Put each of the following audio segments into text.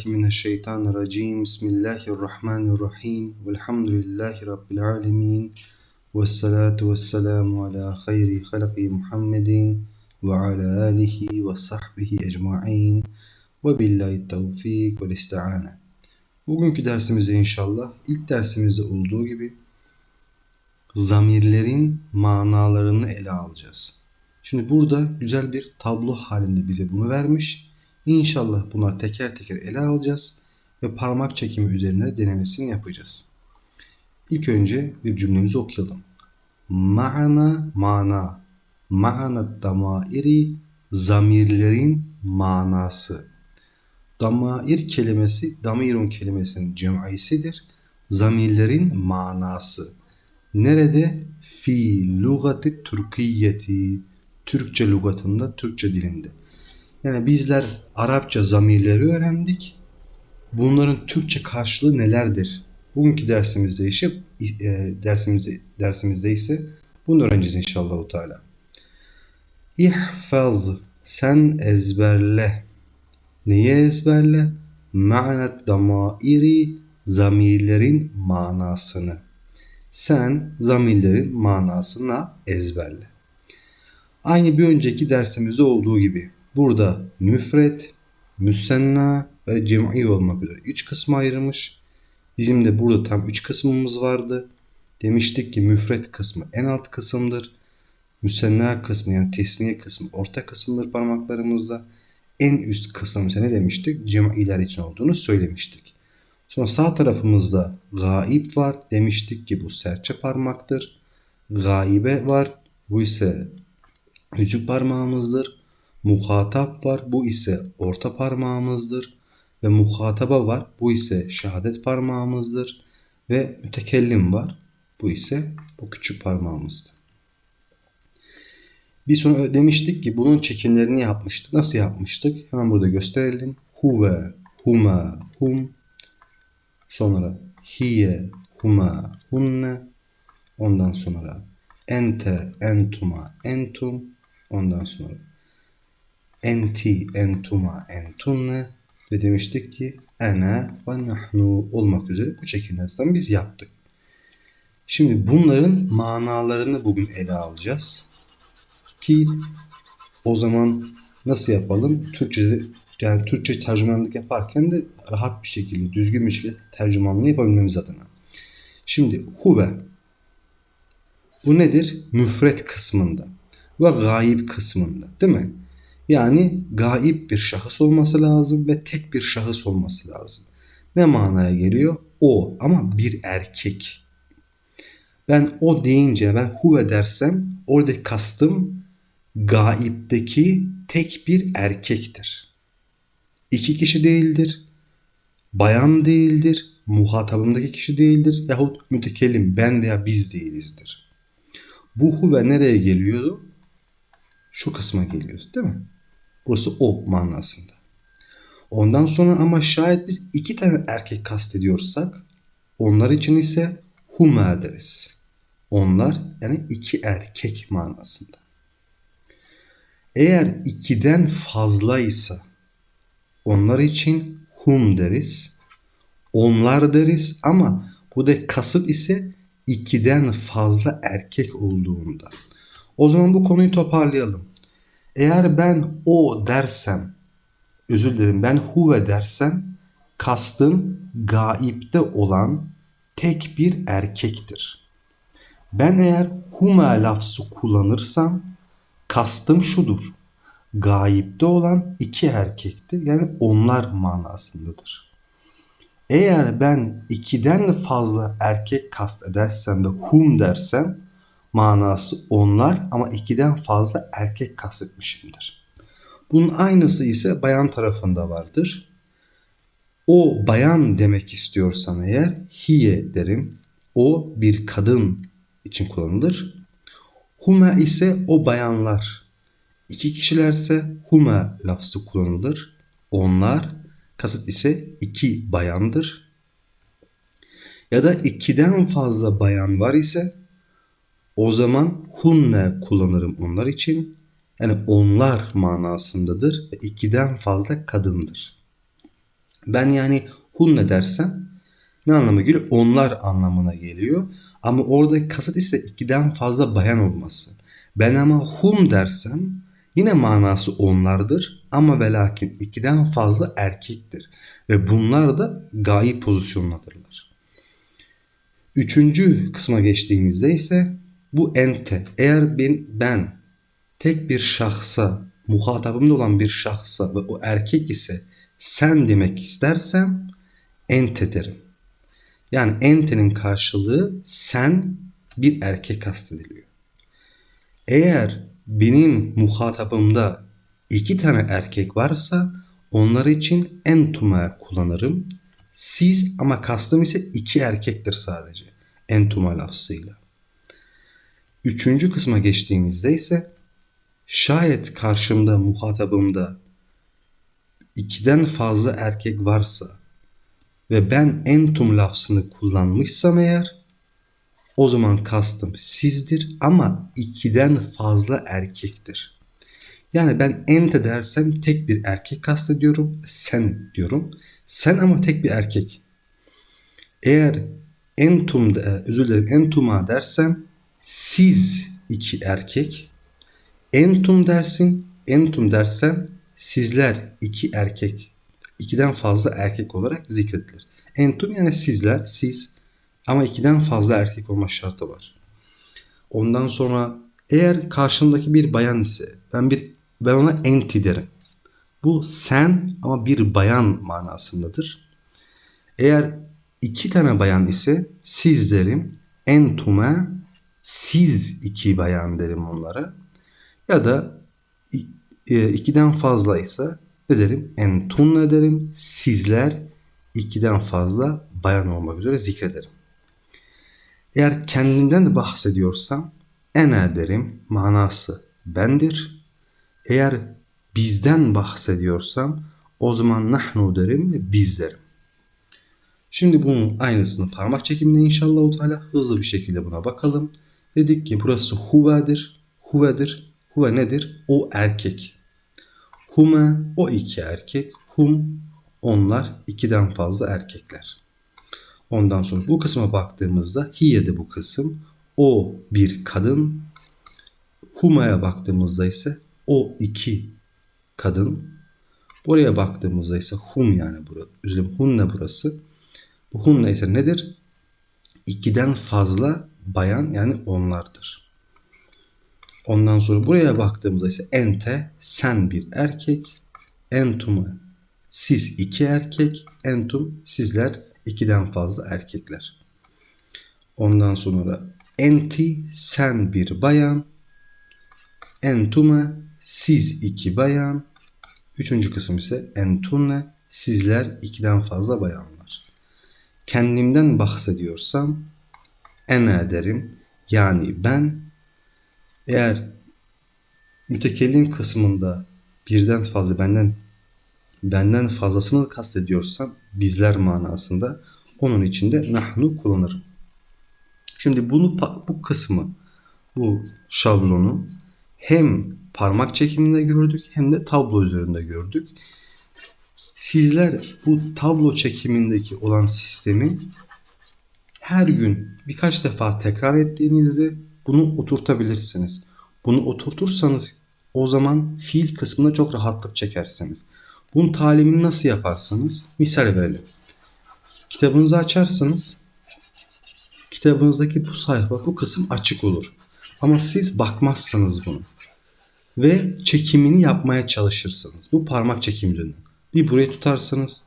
Billahi mineşşeytanirracim. Bismillahirrahmanirrahim. Velhamdülillahi rabbil alamin. Ves salatu vesselamu ala hayri halqi Muhammedin ve ala alihi ve sahbihi ecmaîn. Ve billahi tevfik ve isti'ane. Bugünkü dersimizde inşallah ilk dersimizde olduğu gibi zamirlerin manalarını ele alacağız. Şimdi burada güzel bir tablo halinde bize bunu vermiş. İnşallah bunları teker teker ele alacağız ve parmak çekimi üzerine denemesini yapacağız. İlk önce bir cümlemizi okuyalım. Ma'na mana. Ma'na damairi zamirlerin manası. Damair kelimesi damirun kelimesinin cem'isidir. Zamirlerin manası. Nerede? Fi lugati Türkiyeti. Türkçe lügatında, Türkçe dilinde. Yani bizler Arapça zamirleri öğrendik. Bunların Türkçe karşılığı nelerdir? Bugünkü dersimizde ise dersimizde dersimizde ise bunu öğreneceğiz inşallah Teala. İhfaz sen ezberle. Neyi ezberle? Ma'nat damairi zamirlerin manasını. Sen zamirlerin manasına ezberle. Aynı bir önceki dersimizde olduğu gibi burada müfret, müsenna ve cem'i olmak üzere 3 kısma ayırmış. Bizim de burada tam 3 kısmımız vardı. Demiştik ki müfret kısmı en alt kısımdır. Müsenna kısmı yani tesniye kısmı orta kısımdır parmaklarımızda. En üst kısım ise ne demiştik? Cem'iler için olduğunu söylemiştik. Sonra sağ tarafımızda gaib var. Demiştik ki bu serçe parmaktır. Gaibe var. Bu ise küçük parmağımızdır. Muhatap var. Bu ise orta parmağımızdır. Ve muhataba var. Bu ise şehadet parmağımızdır. Ve mütekellim var. Bu ise bu küçük parmağımızdır. Bir sonra demiştik ki bunun çekimlerini yapmıştık. Nasıl yapmıştık? Hemen burada gösterelim. Huve, huma, hum. Sonra hiye, huma, hunne. Ondan sonra ente, entuma, entum. Ondan sonra enti, entuma, entunne ve demiştik ki ene ve nahnu olmak üzere bu çekimlerden biz yaptık. Şimdi bunların manalarını bugün ele alacağız. Ki o zaman nasıl yapalım? Türkçe yani Türkçe tercümanlık yaparken de rahat bir şekilde, düzgün bir şekilde tercümanlığı yapabilmemiz adına. Şimdi huve bu nedir? Müfret kısmında ve gayip kısmında değil mi? Yani gayip bir şahıs olması lazım ve tek bir şahıs olması lazım. Ne manaya geliyor? O ama bir erkek. Ben o deyince ben huve dersem orada kastım gaipteki tek bir erkektir. İki kişi değildir. Bayan değildir. Muhatabımdaki kişi değildir. Yahut mütekellim ben veya biz değilizdir. Bu huve nereye geliyordu? şu kısma geliyoruz değil mi? Burası o manasında. Ondan sonra ama şayet biz iki tane erkek kastediyorsak onlar için ise huma deriz. Onlar yani iki erkek manasında. Eğer ikiden fazlaysa onlar için hum deriz. Onlar deriz ama bu da kasıt ise ikiden fazla erkek olduğunda. O zaman bu konuyu toparlayalım. Eğer ben o dersem, özür dilerim ben huve dersem kastım gaipte olan tek bir erkektir. Ben eğer huma lafzı kullanırsam kastım şudur. Gaipte olan iki erkektir. Yani onlar manasındadır. Eğer ben ikiden fazla erkek kast edersem ve hum dersem manası onlar ama ikiden fazla erkek kastetmişimdir. Bunun aynısı ise bayan tarafında vardır. O bayan demek istiyorsam eğer hiye derim. O bir kadın için kullanılır. Huma ise o bayanlar. İki kişilerse huma lafzı kullanılır. Onlar kasıt ise iki bayandır. Ya da ikiden fazla bayan var ise o zaman hunne kullanırım onlar için. Yani onlar manasındadır ve ikiden fazla kadındır. Ben yani hunne dersem ne anlama geliyor? Onlar anlamına geliyor. Ama orada kasıt ise ikiden fazla bayan olması. Ben ama hum dersem yine manası onlardır ama ve lakin ikiden fazla erkektir. Ve bunlar da gayi pozisyonladırlar. Üçüncü kısma geçtiğimizde ise bu ente. Eğer ben, ben tek bir şahsa, muhatabımda olan bir şahsa ve o erkek ise sen demek istersem ente derim. Yani entenin karşılığı sen bir erkek kastediliyor. Eğer benim muhatabımda iki tane erkek varsa onlar için entuma kullanırım. Siz ama kastım ise iki erkektir sadece. Entuma lafzıyla. Üçüncü kısma geçtiğimizde ise şayet karşımda muhatabımda ikiden fazla erkek varsa ve ben entum lafzını kullanmışsam eğer o zaman kastım sizdir ama ikiden fazla erkektir. Yani ben ente dersem tek bir erkek kastediyorum. Sen diyorum. Sen ama tek bir erkek. Eğer entum de, özür dilerim entuma dersem siz iki erkek. Entum dersin. Entum dersem sizler iki erkek. ikiden fazla erkek olarak zikredilir. Entum yani sizler, siz ama ikiden fazla erkek olma şartı var. Ondan sonra eğer karşımdaki bir bayan ise ben bir ben ona enti derim. Bu sen ama bir bayan manasındadır. Eğer iki tane bayan ise siz derim. Entume siz iki bayan derim onlara. Ya da e, ikiden fazla ise ne derim? Entunne derim. Sizler ikiden fazla bayan olmak üzere zikrederim. Eğer kendimden bahsediyorsam ene derim manası bendir. Eğer bizden bahsediyorsam o zaman nahnu derim ve biz derim. Şimdi bunun aynısını parmak çekiminde inşallah Teala hızlı bir şekilde buna bakalım. Dedik ki burası huvedir. Huvedir. Huve nedir? O erkek. Hume o iki erkek. Hum onlar ikiden fazla erkekler. Ondan sonra bu kısma baktığımızda hiye'de bu kısım. O bir kadın. Huma'ya baktığımızda ise o iki kadın. Buraya baktığımızda ise hum yani burası. Üzülüm hunne burası. Bu hunne ise nedir? İkiden fazla bayan yani onlardır. Ondan sonra buraya baktığımızda ise ente sen bir erkek. Entumu siz iki erkek. Entum sizler ikiden fazla erkekler. Ondan sonra enti sen bir bayan. Entume siz iki bayan. Üçüncü kısım ise entunne sizler ikiden fazla bayanlar. Kendimden bahsediyorsam ene derim. Yani ben eğer mütekellim kısmında birden fazla benden benden fazlasını kastediyorsam bizler manasında onun içinde nahnu kullanırım. Şimdi bunu bu kısmı bu şablonu hem parmak çekiminde gördük hem de tablo üzerinde gördük. Sizler bu tablo çekimindeki olan sistemi her gün birkaç defa tekrar ettiğinizde bunu oturtabilirsiniz. Bunu oturtursanız o zaman fiil kısmında çok rahatlık çekersiniz. Bunun talimini nasıl yaparsınız? Misal verelim. Kitabınızı açarsınız. Kitabınızdaki bu sayfa, bu kısım açık olur. Ama siz bakmazsınız bunu. Ve çekimini yapmaya çalışırsınız. Bu parmak çekimi Bir buraya tutarsınız.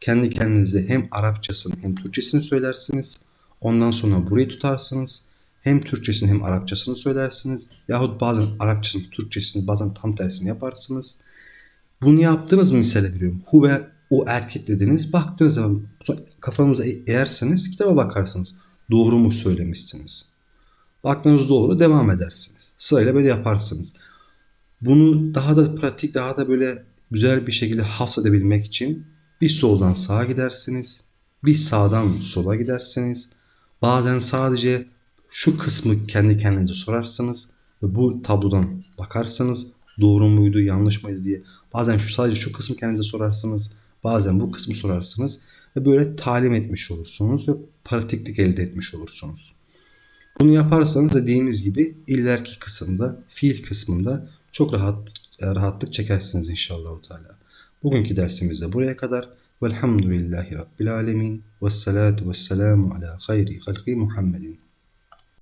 Kendi kendinize hem Arapçasını hem Türkçesini söylersiniz. Ondan sonra burayı tutarsınız. Hem Türkçesini hem Arapçasını söylersiniz. Yahut bazen Arapçasını, Türkçesini bazen tam tersini yaparsınız. Bunu yaptınız mı misale veriyorum. Huve o erkek dediniz. Baktığınız zaman kafanıza e- eğerseniz kitaba bakarsınız. Doğru mu söylemişsiniz? Baktığınız doğru devam edersiniz. Sırayla böyle yaparsınız. Bunu daha da pratik, daha da böyle güzel bir şekilde hafızabilmek için bir soldan sağa gidersiniz. Bir sağdan sola gidersiniz. Bazen sadece şu kısmı kendi kendinize sorarsınız ve bu tablodan bakarsınız doğru muydu yanlış mıydı diye. Bazen şu sadece şu kısmı kendinize sorarsınız. Bazen bu kısmı sorarsınız ve böyle talim etmiş olursunuz ve pratiklik elde etmiş olursunuz. Bunu yaparsanız dediğimiz gibi illerki kısımda, fiil kısmında çok rahat rahatlık çekersiniz inşallah Teala. Bugünkü dersimizde buraya kadar. Velhamdülillahi Rabbil Alemin. Vessalatu vesselamu ala hayri halki Muhammedin.